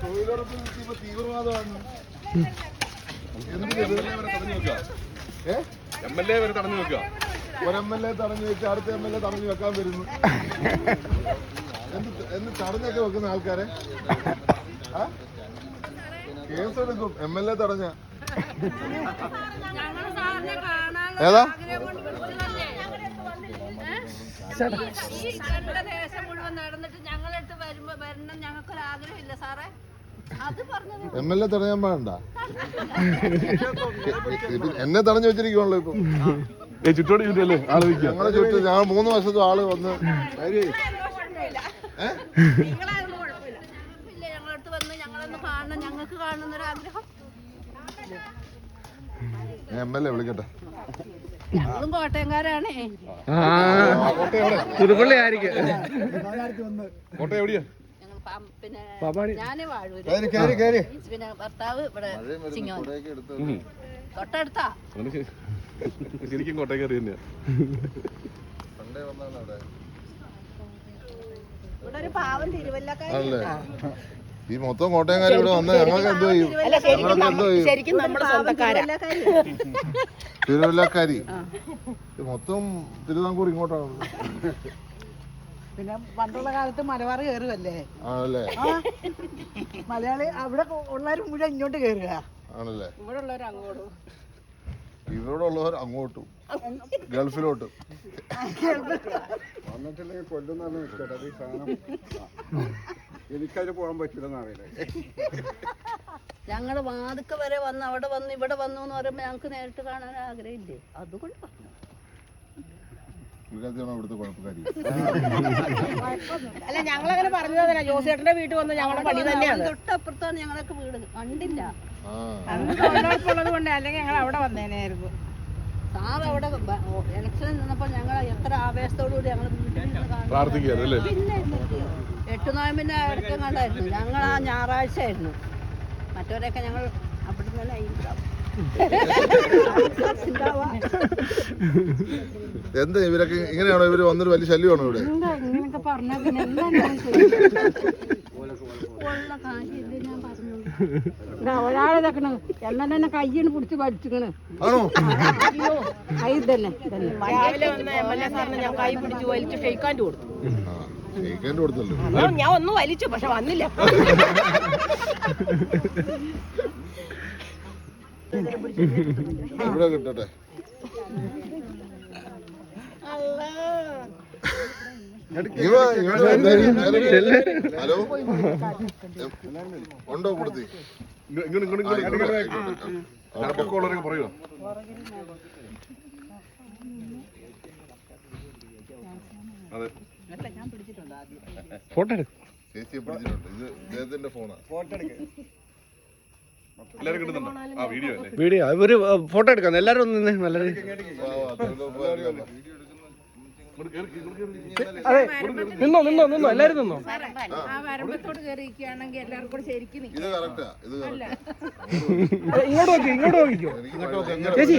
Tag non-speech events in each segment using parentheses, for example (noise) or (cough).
തൊഴിലുറപ്പ് ഇപ്പൊ തീവ്രവാദമാണ് M L A വരെ തടഞ്ഞു വെക്കുക. ഒരു എം എൽ എ തടഞ്ഞു വെച്ച് അടുത്ത എം എൽ എ തടഞ്ഞു വെക്കാൻ വരുന്നു. എന്ന് തടഞ്ഞൊക്കെ വെക്കുന്ന ആൾക്കാരെ? കേസെടുക്കും. എം എൽ എ തടഞ്ഞ. ഏതാ? ആഗ്രഹം കൊണ്ട് വിളിച്ചതല്ലേ? ഏ? ഈ കണ്ട ദേശം മുഴുവൻ നടന്നിട്ട് ഞങ്ങളിട്ട് വരുമ്പോ വരണം ഞങ്ങൾക്കൊരു ആഗ്രഹമില്ല സാറേ എം എൽ എ തടയാൻ പാടണ്ട എന്നെ തടഞ്ഞു വെച്ചിരിക്കുവാണല്ലോ ഇപ്പൊ. ഏ ചുറ്റോട് ചുറ്റല്ലേ ആൾ ഞങ്ങളെ ചുറ്റും ഞങ്ങൾ മൂന്ന് വർഷത്തും ആൾ വന്ന് എം എൽ എ വിളിക്കട്ടെ. ഞങ്ങളും കോട്ടയംകാരാണേ. പുതുപ്പള്ളി ആയിരിക്കും. കോട്ടയം എവിടെയാ? പിന്നെ. ഞാൻ വാഴൂര്. പിന്നെ ഭർത്താവ് ഇവിടെ എടുത്ത് തൊട്ടടുത്താ. ശരിക്കും കോട്ടയം കയറി തന്നെയാ. വന്നാണ് അവിടെ. ഇവിടെ ഒരു പാവം തിരുവല്ലക്കാരി. ഈ മൊത്തം കോട്ടയംകാർ ഇവിടെ വന്ന ഞങ്ങൾക്ക് എന്തോ ചെയ്യും ശരിക്കും നമ്മുടെ സ്വന്തക്കാരാ. (laughs) തിരുവല്ലക്കാരി. ഇത് മൊത്തം തിരുവിതാംകൂർ ഇങ്ങോട്ടാണ് പിന്നെ പണ്ടുള്ള കാലത്ത് മലബാർ കയറുമല്ലേ ആണല്ലേ? മലയാളി അവിടെ ഉള്ളവർ മുഴുവൻ ഇങ്ങോട്ട് കയറുക ആണല്ലേ? ഇവിടെ ഉള്ളവർ അങ്ങോട്ടും. ഇവിടെ ഉള്ളവർ അങ്ങോട്ടും. ഗൾഫിലോട്ടും. വന്നിട്ടില്ലെങ്കിൽ കൊല്ലുന്നാണ് എനിക്കതിന് പോകാൻ പറ്റില്ലെന്ന് അറിയില്ല. ഞങ്ങൾ വാതുക്ക വരെ വന്ന് അവിടെ വന്ന് ഇവിടെ വന്നു എന്ന് പറയുമ്പോ ഞങ്ങൾക്ക് നേരിട്ട് കാണാൻ ആഗ്രഹമില്ലേ? അതുകൊണ്ട് പറഞ്ഞു. അല്ല ഞങ്ങളങ്ങനെ പറഞ്ഞതല്ല. ജോസേട്ടന്റെ വീട്ടിൽ വന്ന് ഞങ്ങളുടെ പണി തന്നെയാണ്. തൊട്ടപ്പുറത്താണ് ഞങ്ങളൊക്കെ വീട്. കണ്ടില്ല. ആ. തൊഴിലുറപ്പുള്ളത് കൊണ്ട് അല്ലെങ്കിൽ ഞങ്ങൾ അവിടെ വന്നേനായിരുന്നു. സാർ അവിടെ ഇലക്ഷനിൽ നിന്നപ്പോൾ ഞങ്ങൾ എത്ര ആവേശത്തോടു കൂടി ഞങ്ങൾ വീട്ടിൽ നിന്ന് കാണുന്നു. പ്രാർത്ഥിക്കാറ് അല്ലേ? പിന്നെ എട്ട് നോയമ്പിന്റെ അടുക്കം കണ്ടായിരുന്നു. ഞങ്ങൾ ആ ഞായറാഴ്ച ആയിരുന്നു മറ്റവരൊക്കെ ഞങ്ങൾ അവിടെ തന്നെ എന്താ ഇവരൊക്കെ ഇങ്ങനെയാണോ? ഇവർ വന്നൊരു വലിയ ശല്യമാണോ ഇവിടെ? ഒരാളെ എന്നെ തന്നെ കയ്യാണ് പിടിച്ച് വലിച്ചിക്കണ്. കൈ തന്നെ തന്നെ രാവിലെ വന്ന എം എൽ എ സാറിന് ഞാൻ കൈ പിടിച്ച് വലിച്ച് ഷെയ്ക്കാന്റെ കൊടുത്തു. കൊടുത്തല്ലോ ഞാൻ ഒന്ന് വലിച്ചു പക്ഷെ വന്നില്ല. ഇവിടെ കിട്ടട്ടെ. ഹലോ? ഉണ്ടോ കൊടുത്തി ഇങ്ങോട്ട് ഇങ്ങോട്ട് ഇങ്ങോട്ട്. ഞാനൊക്കെ ഉള്ളവരൊക്കെ പറയുമോ അതെ. ഫോട്ടോ എടുക്കും. ചേച്ചിയെ പിടിച്ചിട്ടുണ്ട്. ഇത് ഇദ്ദേഹത്തിന്റെ ഫോണാ. എല്ലാവരും കിട്ടുന്നുണ്ടോ? ആ വീഡിയോ അല്ലേ? വീഡിയോ. ഒരു ഫോട്ടോ എടുക്കാം. എല്ലാരും ഒന്ന് നിന്നേ നല്ല. അതെ നിന്നോ നിന്നോ നിന്നോ എല്ലാരും നിന്നോ? ആ. വരമ്പത്തോട് കയറിയിരിക്കുകയാണെങ്കിൽ എല്ലാവർക്കും കൂടെ ശരിക്കും ഇത് കറക്റ്റാ ഇത് കറക്റ്റാ. അതെ, ഇങ്ങോട്ട് നോക്കി ഇങ്ങോട്ട് നോക്കിക്കോ. ചേച്ചി.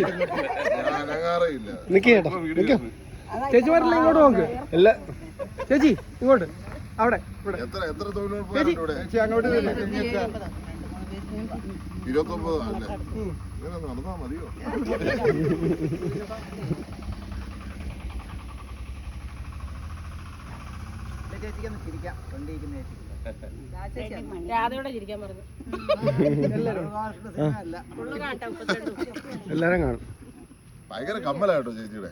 നിക്കേട്ടോ നിക്കോ ചേച്ചിമാരില്ല ഇങ്ങോട്ട് നോക്ക്. എല്ലാ ചേച്ചി ഇങ്ങോട്ട്. അവിടെ ഇവിടെ. ഇരുപത്തൊമ്പത് നടന്നാ മതിയോ? രാധയോടെ ചിരിക്കാൻ പറഞ്ഞു. എല്ലാരും കാണും. ഭയങ്കര കമ്മലായിട്ടോ ചേച്ചിയുടെ?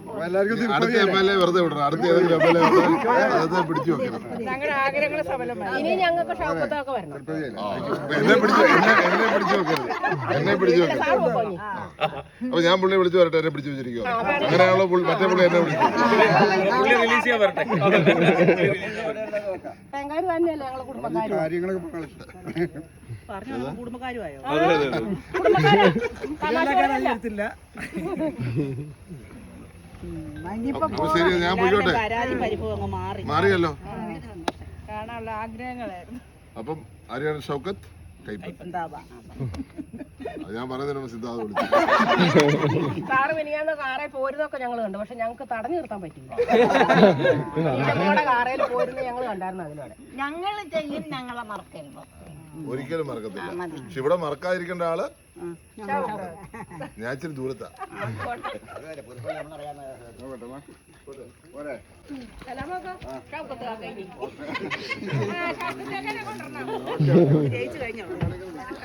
അടുത്ത എം എൽ എ വെറുതെ വിടണം. അടുത്ത ഏതെങ്കിലും എം എൽ എ വെറുതെ (laughs) പിടിച്ചു വെക്കണം. എന്നെ പിടിച്ചു എന്നെ എന്നെ പിടിച്ചു വെക്കരുത്. എന്നെ പിടിച്ചു വെക്കരുത്. അപ്പൊ ഞാൻ പുള്ളി വിളിച്ചു വരട്ടെ എന്നെ പിടിച്ചു വെച്ചിരിക്കും അങ്ങനെയാണല്ലോ മറ്റേ പുള്ളി എന്നെ വിളിച്ചു കാര്യങ്ങളൊക്കെ കുടുംബക്കാരുമായോ അതെ ശരി ഞാൻ പോയിക്കോട്ടെ? പരാതി പരിഭവം അങ്ങ് മാറി. മാറിയല്ലോ? കാണാനുള്ള ആഗ്രഹങ്ങളായിരുന്നു. അപ്പം ആര്യാണ് ഷൗക്കത്ത്? ഞാൻ പറയുന്നതിന് സിദ്ധാർത്ഥ വിളിച്ചു. കാറ് മിനിയാന്ന് കാറേ പോരുന്നൊക്കെ ഞങ്ങൾ കണ്ടു. പക്ഷെ ഞങ്ങൾക്ക് തടഞ്ഞു നിർത്താൻ പറ്റില്ല (laughs) കാറയിൽ പോരുന്ന ഞങ്ങൾ കണ്ടായിരുന്നു അതിലൂടെ. ഞങ്ങൾ ചെയ്യും ഞങ്ങളെ മറക്കരുത് ഒരിക്കലും മറക്കത്തില്ല. പക്ഷെ ഇവിടെ മറക്കാതിരിക്കേണ്ട ആൾ ഞാൻ ഇച്ചിരി ദൂരത്താ. ജയിച്ചു കഴിഞ്ഞു?